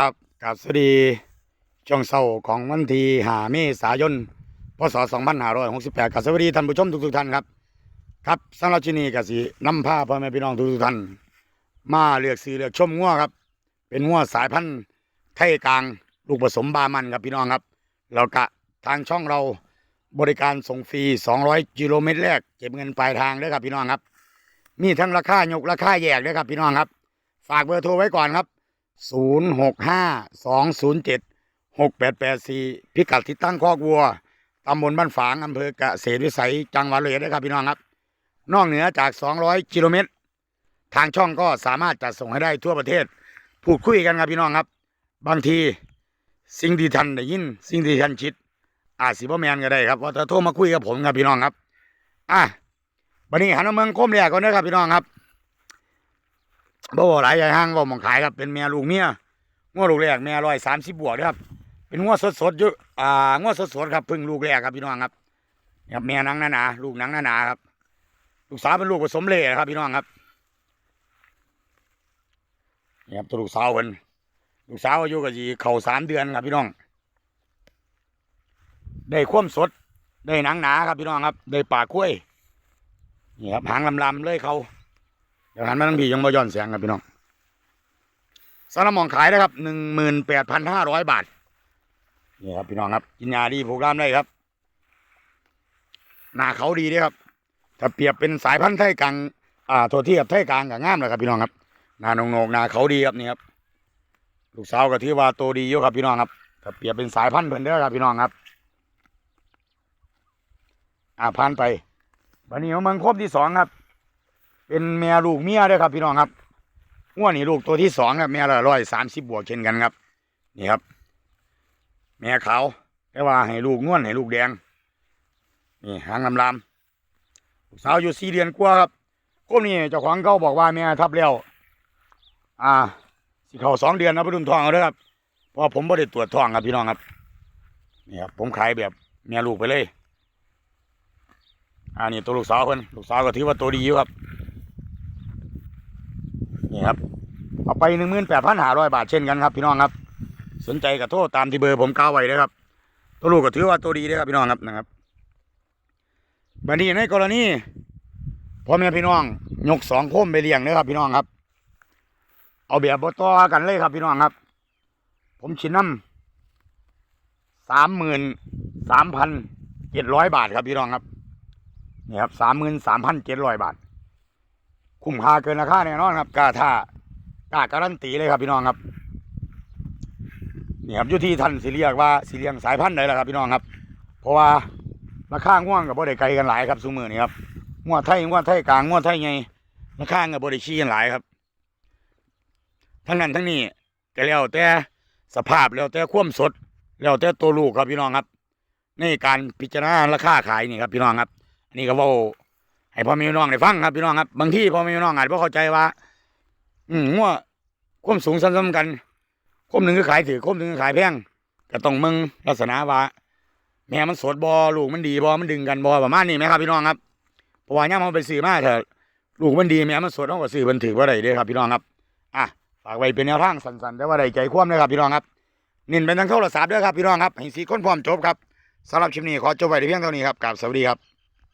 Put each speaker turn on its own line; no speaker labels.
ครับกับสวัสดีช่วงเช้าของวันที่5เมษายนพศ2568กับสวัสดีท่านผู้ชมทุกๆท่านครับ ครับสำหรับที่นี่ก็สินำพาพ่อแม่พี่น้องทุกๆท่าน มาเลือกซื้อเลือกชมงัวครับ เป็นงัวสายพันธุ์ไทยกลางลูกผสมบามันครับพี่น้องครับแล้วก็ทางช่องเราบริการส่งฟรี 200 กิโลเมตรแรกเก็บเงินปลายทางด้วยครับพี่น้องครับ มีทั้งราคายกราคาแยกด้วยครับพี่น้องครับ ฝากเบอร์โทรไว้ก่อนครับ ศูนย์หกห้าสองศูนย์เจ็ดหกแปดแปดสี่พิกัดที่ตั้งคอกวัวตำบลบ้านฝางอำเภอเกษตรวิสัยจังหวัดเลยนะครับพี่น้องครับ นอกเหนือจาก 200กิโลเมตร ทางช่องก็สามารถจัดส่งให้ได้ทั่วประเทศ พูดคุยกันครับพี่น้องครับ บางทีสิ่งที่ท่านได้ยิน สิ่งที่ท่านคิด อาจสิบ่แมนก็ได้ครับว่าถ้าโทรมาคุยกับผมครับพี่น้องครับ อะวันนี้หันมาเมืองคมเรียกก่อนนะครับพี่น้องครับ บ่บ่หลายใหญ่ห้างบ่มองขายครับ เป็นแม่ลูกเมียงวดลูกแรกแม่ร้อยสามสิบบวกเด้อครับ เป็นงวดสดๆอยู่อ่างวดสดครับพึ่งลูกแรกครับพี่น้องครับนี่ครับแม่นังหนาลูกนังหนาครับ ลูกสาวเป็นลูกผสมเล่ครับพี่น้องครับนี่ครับตัวลูกสาวเพิ่นลูกสาวอายุก็สิเข้าสามเดือนครับพี่น้อง ได้ความสด ได้หนังหนาครับพี่น้องครับ ได้ปากกล้วยนี่ครับหางลำๆเลยเขา เดี๋ยวหันมาทั้งพี่ยังบ่ย้อนเสียงครับพี่น้องสารบมองขายนะครับหนึ่งหมื่นแปดพันห้าร้อยบาทนี่ครับพี่น้องครับ กินยาดีผูกรามได้ครับ หน้าเขาดีเด้วยครับ ถ้าเปรียบเป็นสายพันธุ์ไทยกลางอ่าตัวที่กับไทยกลางกับงามเลยครับพี่น้องครับหน้าโหนกหน้าเขาดีครับนี่ครับลูกสาวก็ถือว่าโตดีอยู่ครับพี่น้องครับถ้าเปรียบเป็นสายพันธุ์เพิ่นเด้อครับพี่น้องครับ อ่าพันไปวันนี้มาเมืองครบที่สองครับ เป็นแม่ลูกเมียด้วยครับพี่น้องครับง้วนี่ลูกตัวที่สองครับแม่ละร้อยสามสิบบวกเช่นกันครับ นี่ครับ แม่ขาวแต่ว่าให้ลูกง้วนให้ลูกแดง นี่หางลำลำลูกสาวอยู่สี่เดือนกว่าครับก้มนี่เจ้าของเขาบอกว่าแม่ทับแล้ว อ่าสิเขาสองเดือนนะพดุนทองเอาด้อครับเพราะผมไม่ได้ตรวจทองครับพี่น้องครับนี่ครับผมขายแบบแม่ลูกไปเลยอันนี้ตัวลูกสาวเพิ่นลูกสาวก็ถือว่าตัวดีอยู่ครับ นี่ครับ เอาไปหนึ่งหมื่นแปดพันห้าร้อยบาทเช่นกันครับ พี่น้องครับ สนใจก็โทรตามที่เบอร์ผมกล่าวไว้เลยครับ ตัวลูกก็ถือว่าตัวดีเลยครับพี่น้องครับนะครับบัดนี้ในกรณีพ่อแม่พี่น้องยกสองโคมไปเลี้ยงเลยครับ พี่น้องครับ เอาแบบบต่อกันเลยครับพี่น้องครับ ผมชิ้นน้ำสามหมื่นสามพันเจ็ดร้อยบาทครับพี่น้องครับนี่ครับสามหมื่นสามพันเจ็ดร้อยบาท คุ้มค่าเกินราคาแน่นอนครับกาท่ากาการันตีเลยครับพี่น้องครับนี่ครับอยู่ที่ท่านสิเรียกว่าสิเลียงสายพันธุ์ใดล่ะครับพี่น้องครับ เพราะว่าราคาง่วงกับบ่ได้ไกลกันหลายครับซุมือนี่ครับง่วงไทยง่วงไทยกลางง่วงไทยไงราคากับบ่ได้ชี้กันหลายครับ ทั้งนั้นทั้งนี้ก็แล้วแต่สภาพแล้วแต่ความสด แล้วแต่ตัวลูกครับพี่น้องครับ ในการพิจารณาราคาขายนี่ครับพี่น้องครับ อันนี้ก็ว่า ให้พ่อแม่พี่น้องได้ฟังครับพี่น้องครับบางที่พ่อแม่พี่น้องอาจจะเข้าใจว่า อืมงัวควมสูงซ้ำๆกันควมหนึ่งก็ขายถือควมหนึ่งก็ขายแพงก็ต้องมึงลักษณะว่า แม่มันสดบอลูกมันดีบอมันดึงกันบอประมาณนี้ไหมครับพี่น้องครับเพราะว่าย่ามเอาไปซื้อมาเถอะลูกมันดีแม่มันสดต้องก็ซื้อมันถือว่าได้เด้ครับพี่น้องครับอะฝากไว้เป็นแนวทางสั้นๆแต่ว่าได้ใจคว่ำเลยครับพี่น้องครับนินเป็นทางโทรศัพท์ด้วยครับพี่น้องครับให้สีคนพร้อมจบครับสำหรับคลิปนี้ขอจบไว้ในเพียงเท่านี้ครับกราบสวัสดีครับ